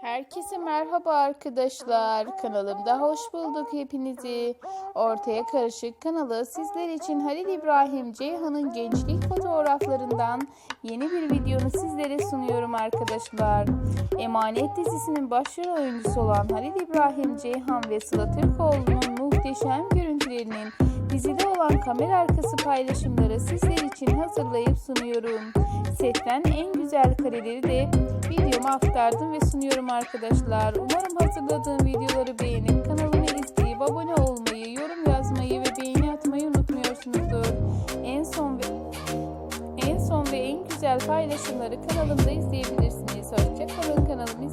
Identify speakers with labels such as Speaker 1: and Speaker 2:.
Speaker 1: Herkese merhaba arkadaşlar. Kanalımda hoş bulduk hepinizi. Ortaya Karışık kanalı sizler için Halil İbrahim Ceyhan'ın gençlik fotoğraflarından yeni bir videonu sizlere sunuyorum arkadaşlar. Emanet dizisinin başrol oyuncusu olan Halil İbrahim Ceyhan ve Sıla Türkoğlu'nun muhteşem görüntülerinin dizide olan kamera arkası paylaşımları sizler için hazırlayıp sunuyorum. Setten en güzel kareleri de videoma aktardım ve sunuyorum arkadaşlar. Umarım hazırladığım videoları beğenip kanalımı izleyip abone olmayı, yorum yazmayı ve beğeni atmayı unutmuyorsunuzdur. En son ve en son ve en güzel paylaşımları kanalımda izleyebilirsiniz. Hoşçakalın kanalımı